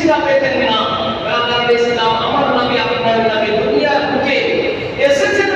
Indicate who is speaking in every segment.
Speaker 1: সিজদা পেতেন না। আল্লাহর ইসলাম আমার নবী আপনার নবী দুনিয়ার বুকে এসেছেন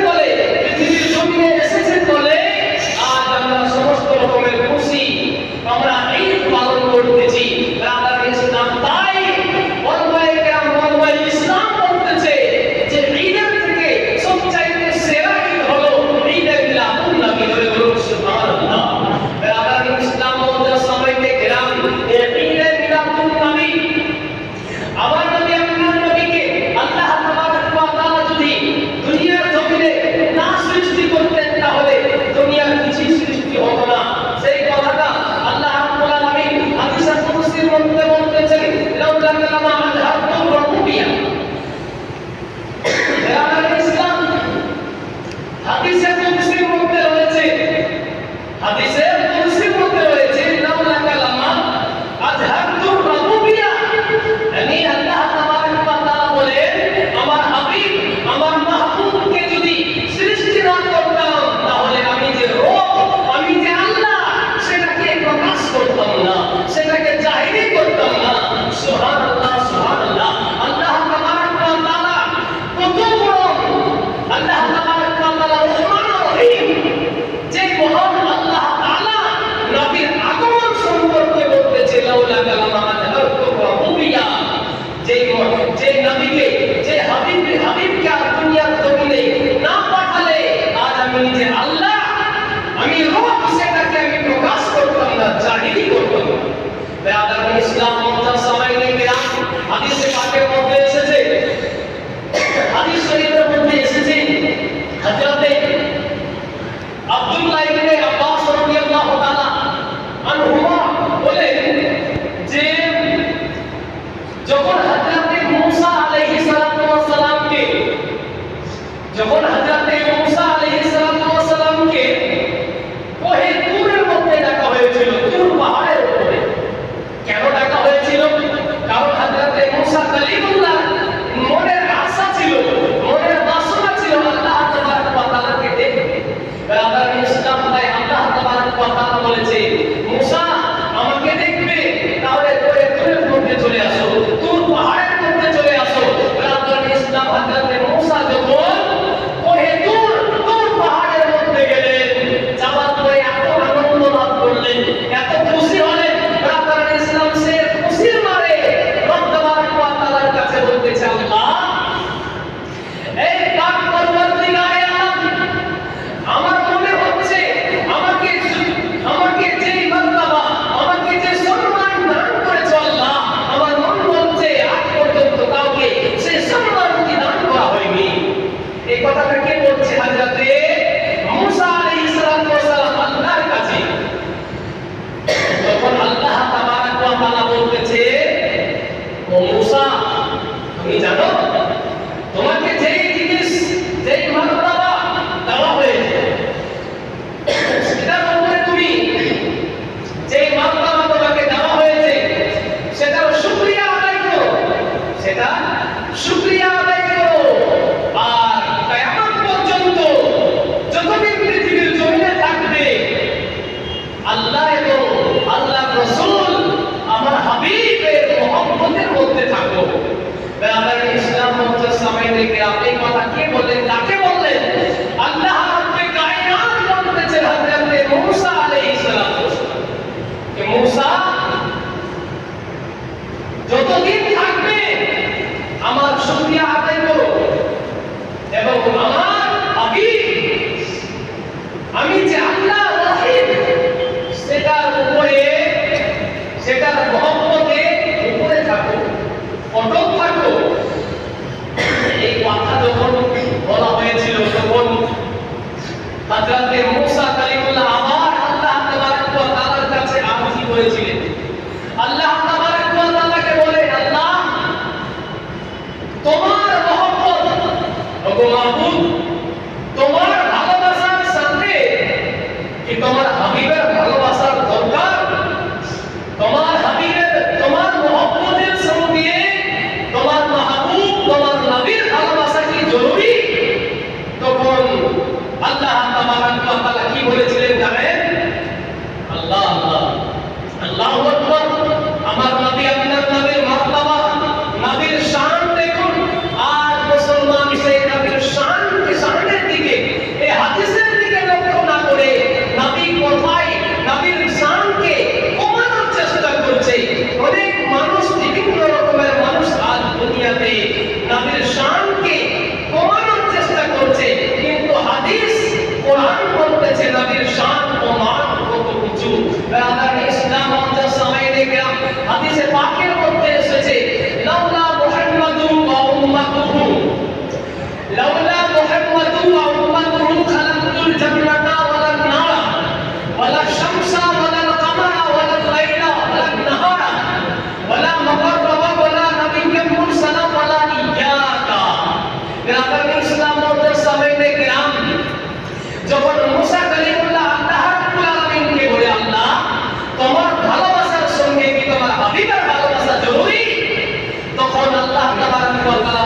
Speaker 1: जब हजरते मूसा अलैहि सलातो व सलाम के जब हजरते এত করতে থাকো। ব্যাপারে ইসলাম মঞ্চের সময় থেকে আপনি কথা কি আক্রান্তের 것 같다.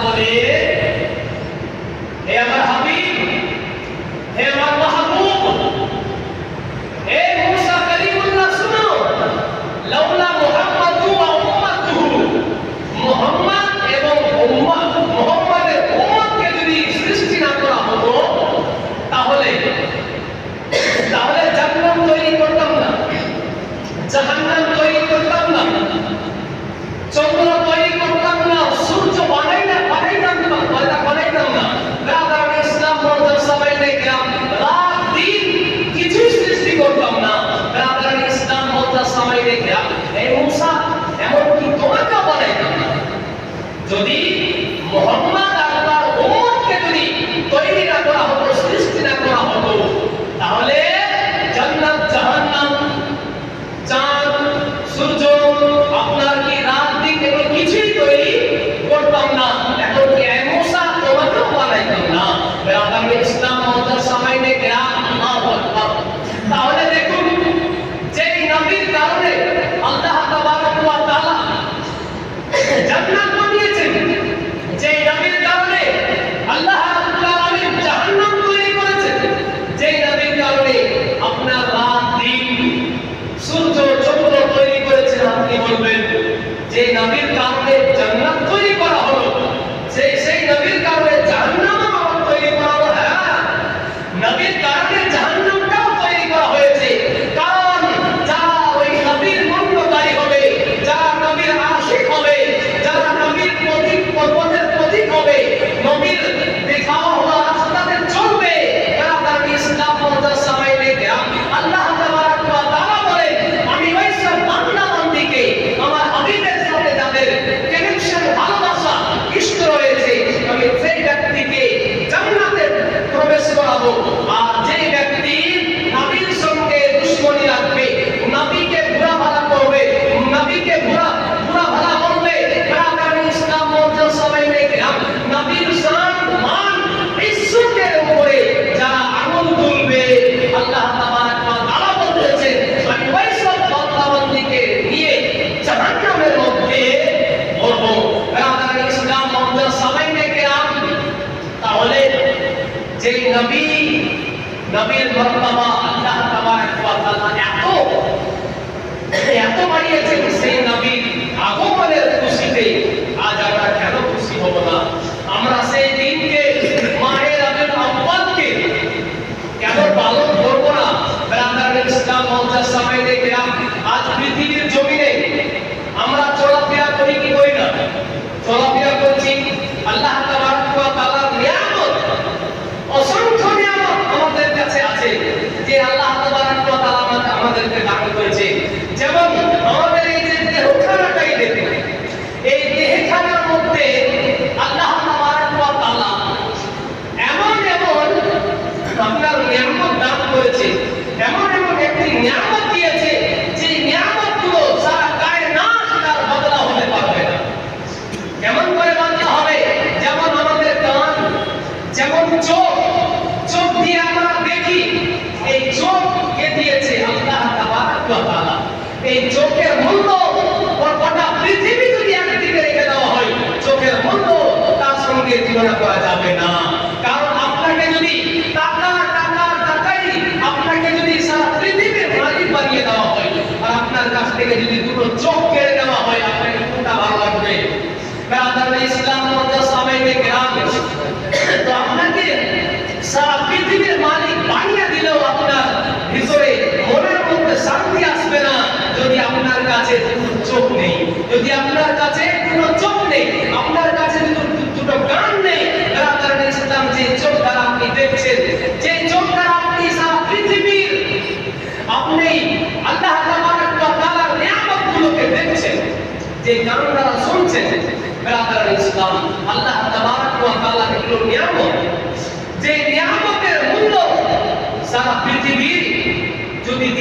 Speaker 1: না যদি মোহাম্মদ আল্লাহর ওমরকে যদি তৈরি না করা হতো también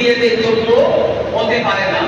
Speaker 1: পৃথিবীর যোগ্য হতে পারে না।